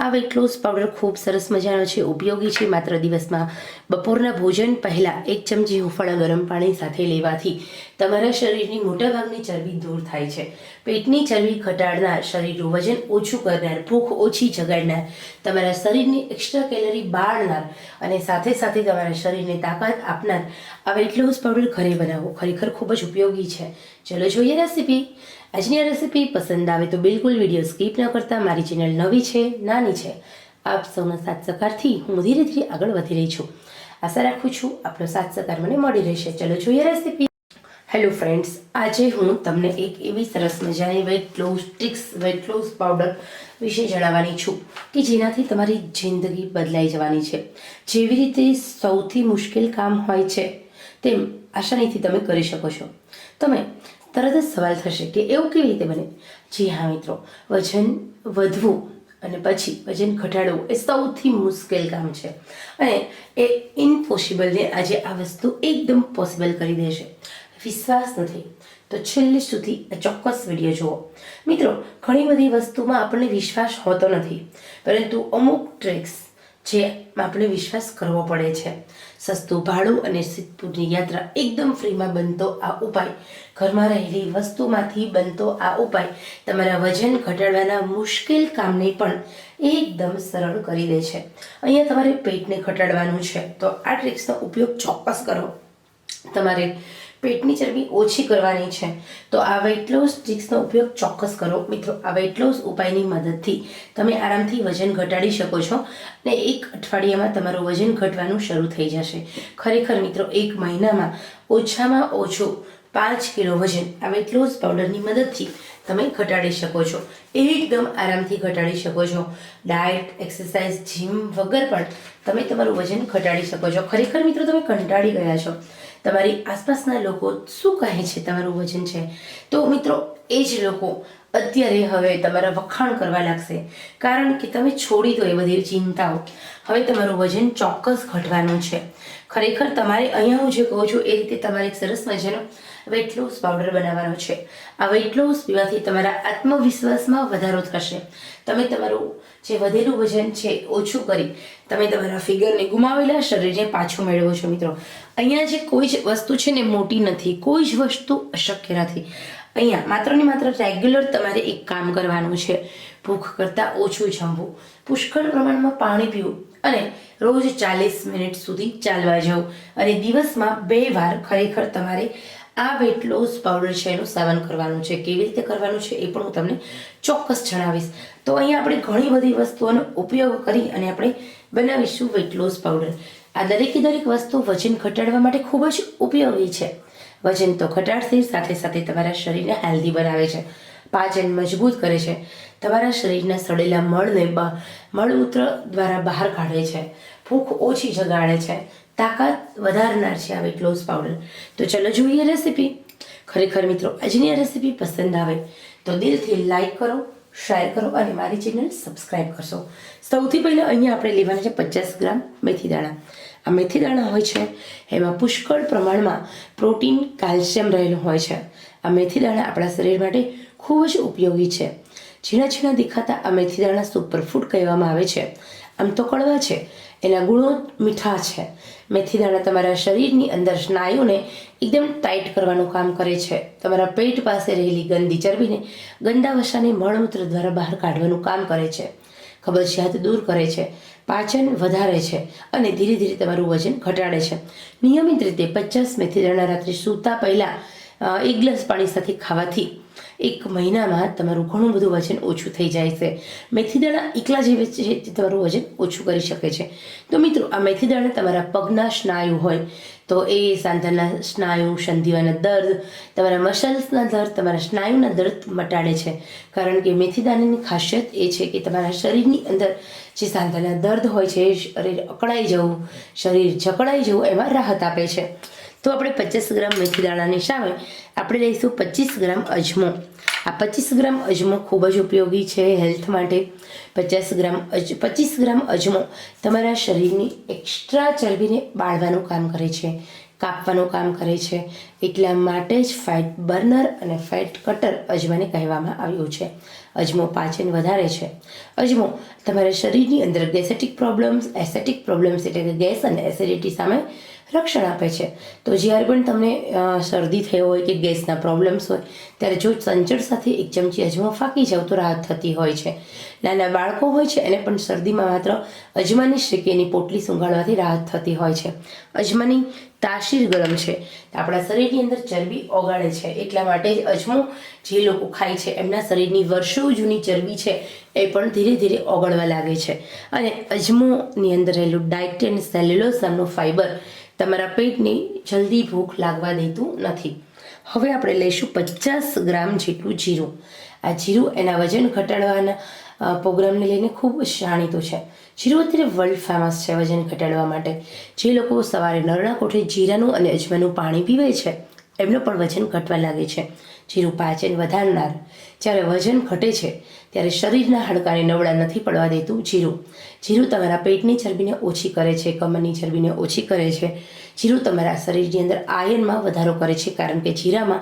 આ weight loss powder ખૂબ સરસ મજાનો છે, ઉપયોગી છે. માત્ર દિવસમાં બપોરના ભોજન પહેલાં એક ચમચી હુંફાળા ગરમ પાણી સાથે લેવાથી તમારા શરીરની મોટાભાગની ચરબી દૂર થાય છે. પેટની ચરબી ઘટાડનાર, શરીરનું વજન ઓછું કરનાર, ભૂખ ઓછી જગાડનાર, તમારા શરીરની એક્સ્ટ્રા કેલરી બાળનાર અને સાથે સાથે તમારા શરીરને તાકાત આપનાર આ વેટ લોસ પાવડર ઘરે બનાવો. ખરેખર ખૂબ જ ઉપયોગી છે. ચલો જોઈએ રેસીપી આજની આ રેસીપી પસંદ આવે તો બિલકુલ વીડિયો સ્કીપ ન કરતા. મારી ચેનલ નવી છે, નાની છે. આપ સૌના સાથ સહકારથી હું ધીરે ધીરે આગળ વધી રહી છું. આશા રાખું છું આપણો સાથ સહકાર મને મળી રહેશે. ચલો જોઈએ રેસીપી હેલો ફ્રેન્ડ્સ આજે હું તમને એક એવી સરસ મજાની weight loss tricks weight loss powder વિશે જણાવવાની છું કે જેનાથી તમારી જિંદગી બદલાઈ જવાની છે. જેવી રીતે સૌથી મુશ્કેલ કામ હોય છે, તેમ આસાનીથી તમે કરી શકો છો. તમે તરત જ સવાલ થશે કે એવું કેવી રીતે બને? જી હા, મિત્રો. વજન વધવું અને પછી વજન ઘટાડવું એ સૌથી મુશ્કેલ કામ છે. અને એ ઇમ્પોસિબલને આજે આ વસ્તુ એકદમ પોસિબલ કરી દેશે વિશ્વાસ નથી. તો છેલ્લે સુધી ચોક્કસ વીડિયો જુઓ. મિત્રો, ઘણી બધી વસ્તુમાં આપણને વિશ્વાસ હોતો નથી. પરંતુ અમુક ટ્રિક્સ જે આપણે વિશ્વાસ કરવો પડે છે. સસ્તું ભાડું અને સિદ્ધપુરની યાત્રા એકદમ ફ્રીમાં બનતો આ ઉપાય. ઘરમાં રહેલી વસ્તુમાંથી બનતો આ ઉપાય તમારા વજન ઘટાડવાના મુશ્કેલ કામને પણ એકદમ સરળ કરી દે છે. અહીંયા તમારે પેટને ઘટાડવાનું છે. તો આ ટ્રિક્સનો ઉપયોગ ચોક્કસ કરો. તમારે પેટની ચરબી ઓછી કરવાની છે. તો આ વેટ લોસ ટ્રિક્સનો ઉપયોગ ચોક્કસ કરો. મિત્રો આ વેટ લોસ ઉપાયની મદદથી તમે આરામથી વજન ઘટાડી શકો છો અને એક અઠવાડિયામાં તમારું વજન ઘટવાનું શરૂ થઈ જશે. ખરેખર મિત્રો, એક મહિનામાં ઓછામાં ઓછું પાંચ કિલો વજન આ વેટ લોસ પાવડરની મદદથી તમે ઘટાડી શકો છો. એકદમ આરામથી ઘટાડી શકો છો. ડાયટ, એક્સરસાઇઝ જીમ વગર પણ તમે તમારું વજન ઘટાડી શકો છો. ખરેખર મિત્રો, તમે કંટાળી ગયા છો. તમારી આસપાસના લોકો શું કહે છે? તમારું વજન છે? તો મિત્રો, એ જ લોકો અત્યારે હવે તમારા વખાણ કરવા લાગશે. કારણ કે તમે છોડી દો એ બધી ચિંતાઓ. હવે તમારું વજન ચોક્કસ ઘટવાનું છે. ખરેખર તમારે અહીંયા હું જે કહું છું, એ રીતે તમારે એક સરસ મજાનો વેટ લોસ પાવડર બનાવવાનો છે. આ વેટ લોસ પીવાથી તમારા આત્મવિશ્વાસમાં વધારો થશે. તમે તમારું જે વધેલું વજન છે, ઓછું કરી તમે તમારા ફિગરને ગુમાવેલા શરીરને પાછું મેળવો છો મિત્રો. અહીંયા જે કોઈ જ વસ્તુ છે ને મોટી નથી, કોઈ જ વસ્તુ અશક્ય નથી. અહીંયા માત્ર ને માત્ર રેગ્યુલર તમારે એક કામ કરવાનું છે, ભૂખ કરતાં ઓછું જમવું. પુષ્કળ પ્રમાણમાં પાણી પીવું અને રોજ ચાલીસ મિનિટ સુધી ચાલવા જવું. અને દિવસમાં બે વાર ખરેખર તમારે આ વેટ લોસ પાવડર છે, એનું સેવન કરવાનું છે, કેવી રીતે કરવાનું છે એ પણ હું તમને ચોક્કસ જણાવીશ. તો અહીંયા આપણે ઘણી બધી વસ્તુઓનો ઉપયોગ કરી અને આપણે બનાવીશું વેટ લોસ પાવડર આ દરેકે દરેક વસ્તુ વજન ઘટાડવા માટે ખૂબ જ ઉપયોગી છે. વજન તો ઘટાડશે, સાથે સાથે તમારા શરીરને હેલ્ધી બનાવે છે. પાચન મજબૂત કરે છે. તમારા શરીરના સડેલા મળને મળમૂત્ર દ્વારા બહાર કાઢે છે. ભૂખ ઓછી જગાડે છે. તાકાત વધારનાર છે આ લોસ પાવડર તો ચલો જોઈએ રેસીપી ખરેખર મિત્રો, આજની આ રેસીપી પસંદ આવે તો દિલથી લાઈક કરો શેર કરો અને મારી ચેનલ સબસ્ક્રાઈબ કરશો. સૌથી પહેલાં અહીંયા આપણે લેવાના છે પચાસ ગ્રામ મેથી દાણા. આ મેથી દાણા હોય છે, એમાં પુષ્કળ પ્રમાણમાં પ્રોટીન કેલ્શિયમ રહેલું હોય છે. આ મેથી દાણા આપણા શરીર માટે ખૂબ જ ઉપયોગી છે. ઝીણા ઝીણા દેખાતા આ મેથી દાણા સુપરફૂડ કહેવામાં આવે છે. આમ તો કડવા છે. એના ગુણો મીઠા છે. મેથી દાણા તમારા શરીરની અંદર સ્નાયુને એકદમ ટાઈટ કરવાનું કામ કરે છે. તમારા પેટ પાસે રહેલી ગંદી ચરબીને ગંદા વસાને મળમૂત્ર દ્વારા બહાર કાઢવાનું કામ કરે છે. કબજિયાત દૂર કરે છે. પાચન વધારે છે અને ધીરે ધીરે તમારું વજન ઘટાડે છે. નિયમિત રીતે પચાસ મેથી દાણા રાત્રે સૂતા પહેલાં એક ગ્લાસ પાણી સાથે ખાવાથી એક મહિનામાં તમારું ઘણું બધું વજન ઓછું થઈ જાય છે. મેથી દાણા એકલા જે છે તે તમારું વજન ઓછું કરી શકે છે. તો મિત્રો, આ મેથી દાણા તમારા પગના સ્નાયુ હોય, તો એ સાંધાના સ્નાયુ સંધિવાના દર્દ, તમારા મસલ્સના દર્દ, તમારા સ્નાયુના દર્દ મટાડે છે. કારણ કે મેથી દાણાની ખાસિયત એ છે કે તમારા શરીરની અંદર જે સાંધાના દર્દ હોય છે શરીર અકળાઈ જવું, શરીર જકડાઈ જવું એમાં રાહત આપે છે. તો આપણે પચાસ ગ્રામ મેથી દાણાની સામે આપણે લઈશું પચીસ ગ્રામ અજમો. આ પચીસ ગ્રામ અજમો ખૂબ જ ઉપયોગી છે હેલ્થ માટે. પચાસ ગ્રામ અજ, પચીસ ગ્રામ અજમો તમારા શરીરની એક્સ્ટ્રા ચરબીને બાળવાનું કામ કરે છે, કાપવાનું કામ કરે છે. એટલા માટે જ ફેટ બર્નર અને ફેટ કટર અજમાને કહેવામાં આવ્યું છે. અજમો પાચન વધારે છે. અજમો તમારા શરીરની અંદર ગેસેટિક પ્રોબ્લેમ્સ એસેટિક પ્રોબ્લેમ્સ એટલે કે ગેસ અને એસિડિટી સામે રક્ષણ આપે છે. તો જ્યારે પણ તમને શરદી થઈ હોય કે ગેસના પ્રોબ્લેમ્સ હોય, ત્યારે જો સંચળ સાથે એક ચમચી અજમો ફાંકી જાવ તો રાહત થતી હોય છે. નાના બાળકો હોય છે એને પણ શરદીમાં માત્ર અજમાની શેકીની પોટલી સૂંઘાડવાથી રાહત થતી હોય છે. અજમાની તાસીર ગરમ છે. આપણા શરીરની અંદર ચરબી ઓગાળે છે. એટલા માટે અજમો જે લોકો ખાય છે, એમના શરીરની વર્ષો જૂની ચરબી છે, એ પણ ધીરે ધીરે ઓગળવા લાગે છે. અને અજમોની અંદર રહેલું ડાયટેન સેલ્યુલોસ નામનું ફાઇબર તમારા પેટની જલ્દી ભૂખ લાગવા દેતું નથી. હવે આપણે લઈશું પચાસ ગ્રામ જેટલું જીરું. આ જીરું એના વજન ઘટાડવાના પ્રોગ્રામને લઈને ખૂબ જાણીતું છે. જીરું અત્યારે વર્લ્ડ ફેમસ છે, વજન ઘટાડવા માટે. જે લોકો સવારે નરણા કોઠે જીરાનું અને અજમાનું પાણી પીવે છે, એમનું પણ વજન ઘટવા લાગે છે. જીરું પાચન વધારનાર. જ્યારે વજન ઘટે છે, ત્યારે શરીરના હાડકાને નબળા નથી પડવા દેતું જીરું. જીરું તમારા પેટની ચરબીને ઓછી કરે છે, કમરની ચરબીને ઓછી કરે છે. જીરું તમારા શરીરની અંદર આયનમાં વધારો કરે છે, કારણ કે જીરામાં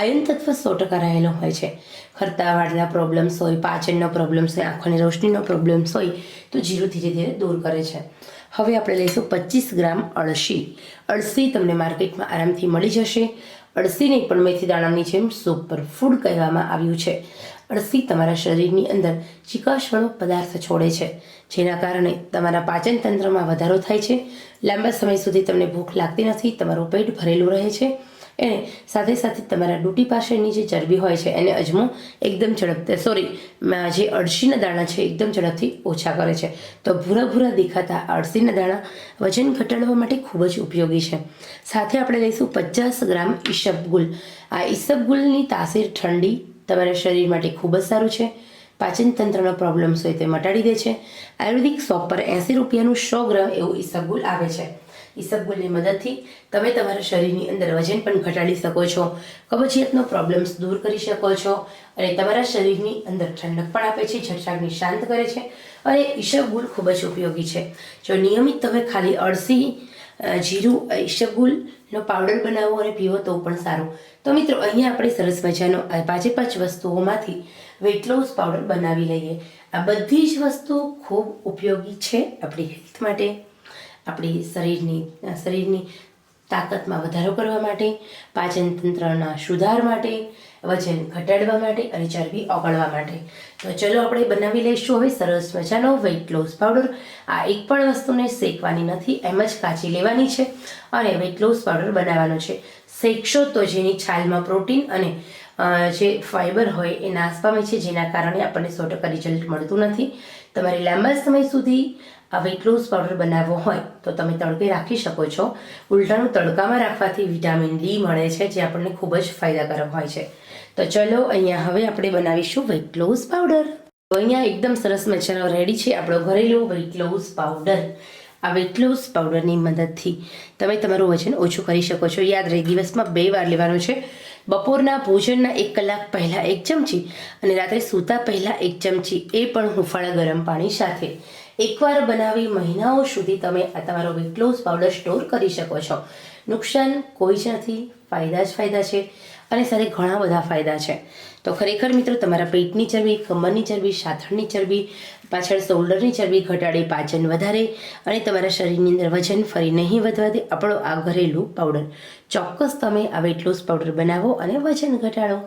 આયન તત્વ સો ટકા હોય છે. ખરતા વાળના પ્રોબ્લેમ્સ હોય, પાચનનો પ્રોબ્લેમ્સ હોય, આંખોની રોશનીનો પ્રોબ્લેમ્સ હોય, તો જીરું ધીરે ધીરે દૂર કરે છે. હવે આપણે લઈશું પચીસ ગ્રામ અળસી. અળસી તમને માર્કેટમાં આરામથી મળી જશે. અળસીને પણ મેથી દાણાની જેમ સુપર ફૂડ કહેવામાં આવ્યું છે. અળસી તમારા શરીરની અંદર ચિકાશવાળો પદાર્થ છોડે છે, જેના કારણે તમારા પાચન તંત્રમાં વધારો થાય છે. લાંબા સમય સુધી તમને ભૂખ લાગતી નથી, તમારું પેટ ભરેલું રહે છે. એને સાથે સાથે તમારા ડૂટી પાસેની જે ચરબી હોય છે, એને અજમો એકદમ ઝડપ સોરી જે અળસીના દાણા છે, એકદમ ઝડપથી ઓછા કરે છે. તો ભૂરા ભૂરા દેખાતા અળસીના દાણા વજન ઘટાડવા માટે ખૂબ જ ઉપયોગી છે. સાથે આપણે લઈશું પચાસ ગ્રામ ઈસબગુલ આ ઈસબગુલની તાસીર ઠંડી તમારા શરીર માટે ખૂબ જ સારું છે. પાચન તંત્રનો પ્રોબ્લેમ્સ હોય તે મટાડી દે છે. આયુર્વેદિક શોપ પર એંસી રૂપિયાનું સો ગ્રામ એવું ઈસબગુલ આવે છે. ઈસબગુલની મદદથી તમે તમારા શરીરની અંદર વજન પણ ઘટાડી શકો છો, કબજિયાતનો પ્રોબ્લેમ્સ દૂર કરી શકો છો અને તમારા શરીરની અંદર ઠંડક પણ આપે છે જઠરાગને શાંત કરે છે અને ઈસબગુલ ખૂબ જ ઉપયોગી છે. જો નિયમિત તમે ખાલી અળસી જીરું ઈસબગુલનો પાવડર બનાવો અને પીવો તો પણ સારું. તો મિત્રો, અહીંયા આપણે સરસ મજાનો પાંચે પાંચ વસ્તુઓમાંથી વેટ લોસ પાવડર બનાવી લઈએ. આ બધી જ વસ્તુઓ ખૂબ ઉપયોગી છે આપણી હેલ્થ માટે. આપણી શરીરની શરીરની તાકાતમાં વધારો કરવા માટે, પાચન તંત્રના સુધાર માટે, વજન ઘટાડવા માટે અને ચરબી ઓગળવા માટે. તો ચલો આપણે બનાવી લઈશું હવે સરસ મજાનો વેઇટ લોસ પાવડર આ એક પણ વસ્તુને શેકવાની નથી, એમ જ કાચી લેવાની છે અને વેઇટ લોસ પાવડર બનાવવાનો છે. શેકશો તો જેની છાલમાં પ્રોટીન અને જે ફાઇબર હોય એ નાશ પામે છે, જેના કારણે આપણને સો ટકા રિઝલ્ટ મળતું નથી. તમારે લાંબા સમય સુધી આ વેટ લોસ પાવડર બનાવવો હોય તો તમે તડકે રાખી શકો છો. ઉલટાનું તડકામાં રાખવાથી વિટામિન ડી મળે છે, જે આપણને ખૂબ જ ફાયદાકારક હોય છે. તો ચલો અહીંયા હવે આપણે બનાવીશું વેટ લોસ પાવડર અહીંયા એકદમ સરસ મજાનો રેડી છે આપણો ઘરેલું વેટ લોસ પાવડર આ વેટ લોસ પાવડરની મદદથી તમે તમારું વજન ઓછું કરી શકો છો. યાદ રહે, દિવસમાં બે વાર લેવાનું છે. બપોરના ભોજનના એક કલાક પહેલાં એક ચમચી અને રાત્રે સૂતા પહેલાં એક ચમચી એ પણ હુંફાળા ગરમ પાણી સાથે. એકવાર બનાવી મહિનાઓ સુધી તમે આ તમારો વેટ લોસ પાવડર સ્ટોર કરી શકો છો. નુકસાન કોઈ જ નથી ફાયદા જ ફાયદા છે અને સાથે ઘણા બધા ફાયદા છે. તો ખરેખર મિત્રો, તમારા પેટની ચરબી કમરની ચરબી, સાથળની ચરબી, પાછળ શોલ્ડરની ચરબી ઘટાડે પાચન વધારે અને તમારા શરીરની અંદર વજન ફરી નહીં વધવા દે આપણો આ ઘરેલું પાવડર ચોક્કસ તમે આ વેટ લોસ પાવડર બનાવો અને વજન ઘટાડો.